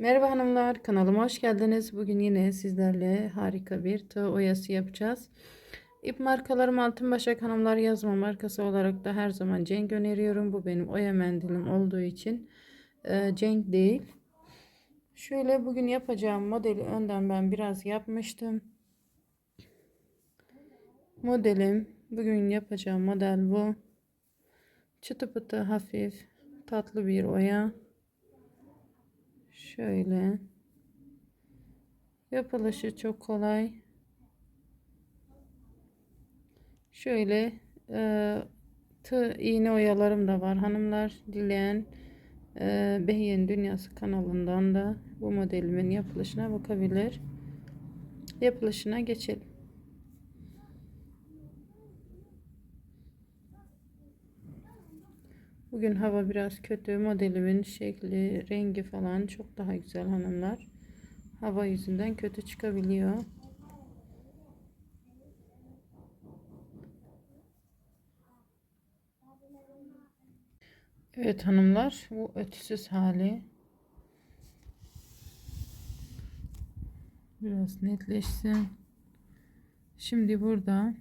Merhaba hanımlar, kanalıma hoş geldiniz. Bugün yine sizlerle harika bir tığ oyası yapacağız. İp markalarım Altın Başak Hanımlar yazma markası olarak da her zaman Cenk öneriyorum. Bu benim oya mendilim olduğu için e, Cenk değil. Şöyle bugün yapacağım modeli önden ben biraz yapmıştım. Modelim bugün yapacağım model bu. Çıtı pıtı hafif tatlı bir oya. Şöyle. Yapılışı çok kolay. Şöyle e, tığ iğne oyalarım da var hanımlar. Dileyen e, Behiye'nin Dünyası kanalından da bu modelimin yapılışına bakabilir. Yapılışına geçelim. Bugün hava biraz kötü. Modelimin şekli, rengi falan çok daha güzel hanımlar. Hava yüzünden kötü çıkabiliyor. Evet hanımlar bu ötüsüz hali. Biraz netleşsin. Şimdi burada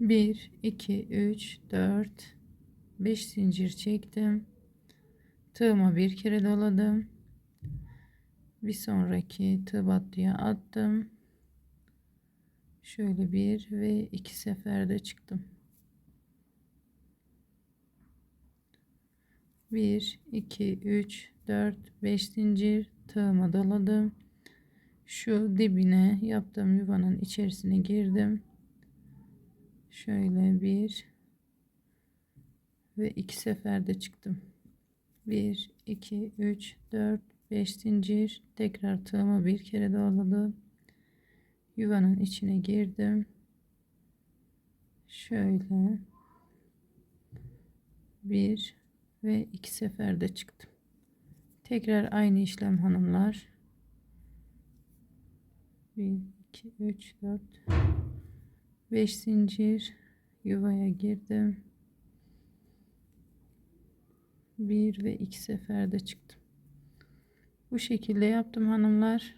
1 2 3 4 5 zincir çektim. Tığıma bir kere doladım. Bir sonraki tığ battıya attım. Şöyle bir ve iki seferde çıktım. 1 2 3 4 5 zincir tığıma doladım. Şu dibine yaptığım yuvanın içerisine girdim şöyle bir ve iki seferde çıktım. 1 2 3 4 5 zincir. Tekrar tığımı bir kere doladım yuvanın içine girdim. Şöyle bir ve iki seferde çıktım. Tekrar aynı işlem hanımlar. 1 2 3 4 5 zincir yuvaya girdim. Bir ve iki seferde çıktım. Bu şekilde yaptım hanımlar.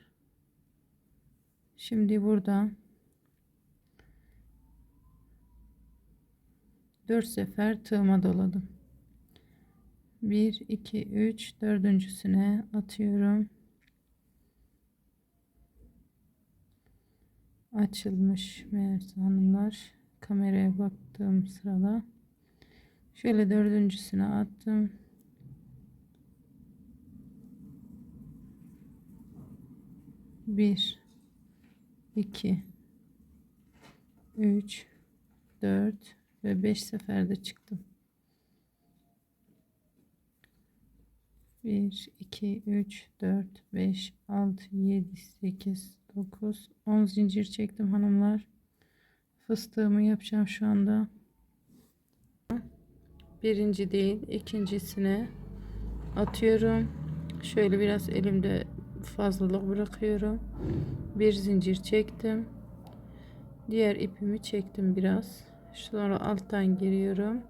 Şimdi burada 4 sefer tığıma doladım. 1 2 3 dördüncüsüne atıyorum. Açılmış meğerse hanımlar. Kameraya baktığım sırada şöyle dördüncüsüne attım. Bir iki üç dört ve beş seferde çıktım. 1 2 3 4 5 6 7 8 9 10 zincir çektim hanımlar. Fıstığımı yapacağım şu anda. Birinci değil ikincisine atıyorum. Şöyle biraz elimde fazlalık bırakıyorum. Bir zincir çektim. Diğer ipimi çektim biraz. Sonra alttan giriyorum.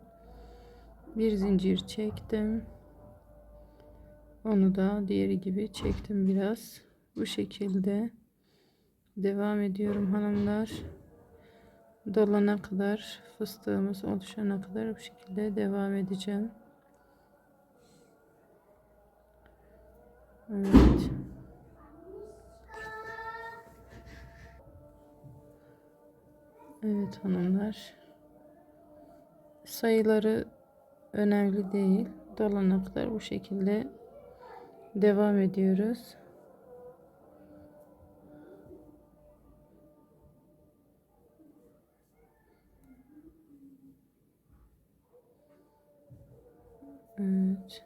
Bir zincir çektim. Onu da diğeri gibi çektim biraz. Bu şekilde devam ediyorum hanımlar. Dolana kadar fıstığımız oluşana kadar bu şekilde devam edeceğim. Evet. Evet hanımlar. Sayıları önemli değil. Dolana kadar bu şekilde devam ediyoruz Evet.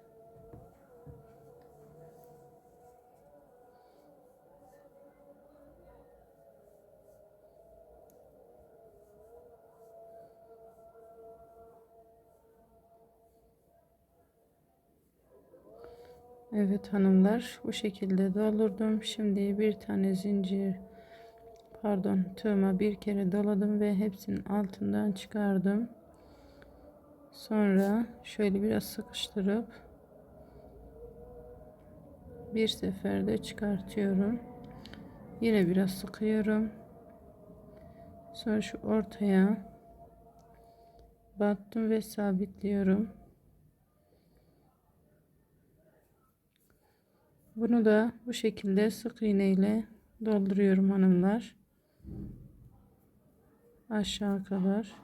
Evet hanımlar bu şekilde doldurdum. Şimdi bir tane zincir pardon tığıma bir kere doladım ve hepsinin altından çıkardım. Sonra şöyle biraz sıkıştırıp bir seferde çıkartıyorum. Yine biraz sıkıyorum. Sonra şu ortaya battım ve sabitliyorum. Bunu da bu şekilde sık iğne ile dolduruyorum hanımlar. Aşağı kadar.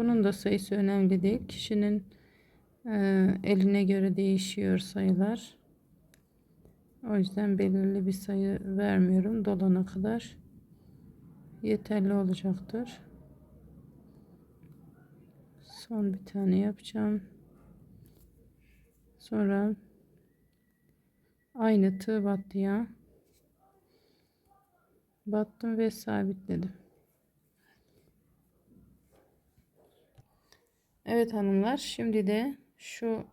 Bunun da sayısı önemli değil. Kişinin e, eline göre değişiyor sayılar. O yüzden belirli bir sayı vermiyorum. Dolana kadar yeterli olacaktır. Son bir tane yapacağım. Sonra aynı tığ battıya battım ve sabitledim. Evet hanımlar şimdi de şu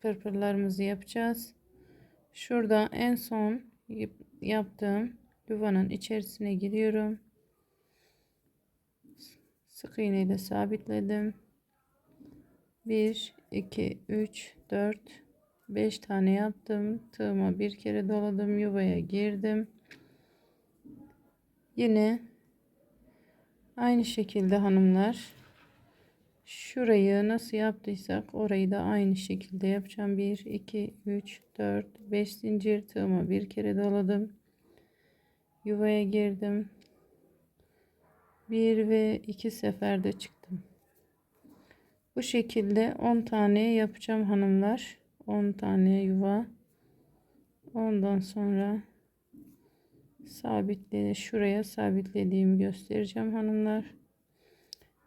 pırpırlarımızı yapacağız. Şurada en son yaptığım yuvanın içerisine giriyorum. Sık iğne ile sabitledim. 1 2 3 4 5 tane yaptım. Tığıma bir kere doladım. Yuvaya girdim. Yine aynı şekilde hanımlar şurayı nasıl yaptıysak orayı da aynı şekilde yapacağım. 1 2 3 4 5 zincir tığıma bir kere doladım yuvaya girdim. Bir ve iki seferde çıktım. Bu şekilde 10 tane yapacağım hanımlar. 10 tane yuva. Ondan sonra sabitle şuraya sabitlediğimi göstereceğim hanımlar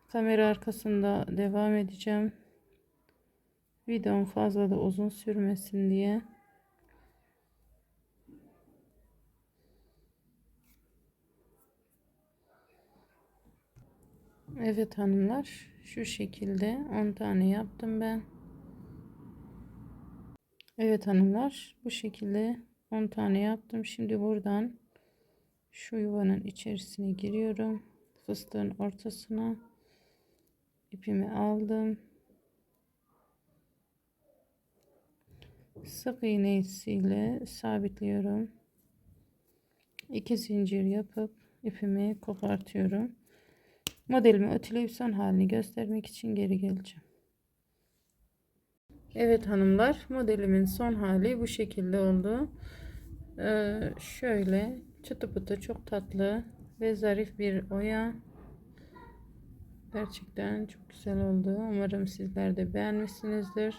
kamera arkasında devam edeceğim. Videom fazla da uzun sürmesin diye. Evet hanımlar şu şekilde 10 tane yaptım ben. Evet hanımlar bu şekilde 10 tane yaptım. Şimdi buradan şu yuvanın içerisine giriyorum fıstığın ortasına ipimi aldım. Sık iğnesiyle sabitliyorum. 2 zincir yapıp ipimi kopartıyorum. Modelimi ötüleyip son halini göstermek için geri geleceğim. Evet hanımlar modelimin son hali bu şekilde oldu. Ee, şöyle çıtı pıtı çok tatlı ve zarif bir oya gerçekten çok güzel oldu. Umarım sizler de beğenmişsinizdir.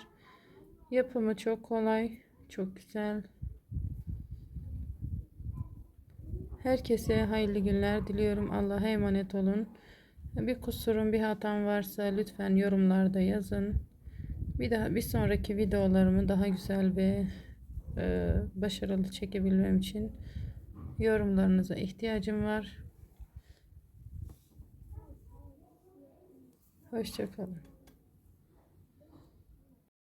Yapımı çok kolay çok güzel. Herkese hayırlı günler diliyorum. Allah'a emanet olun. Bir kusurum bir hatam varsa lütfen yorumlarda yazın. Bir daha bir sonraki videolarımı daha güzel ve e, başarılı çekebilmem için yorumlarınıza ihtiyacım var. Hoşçakalın.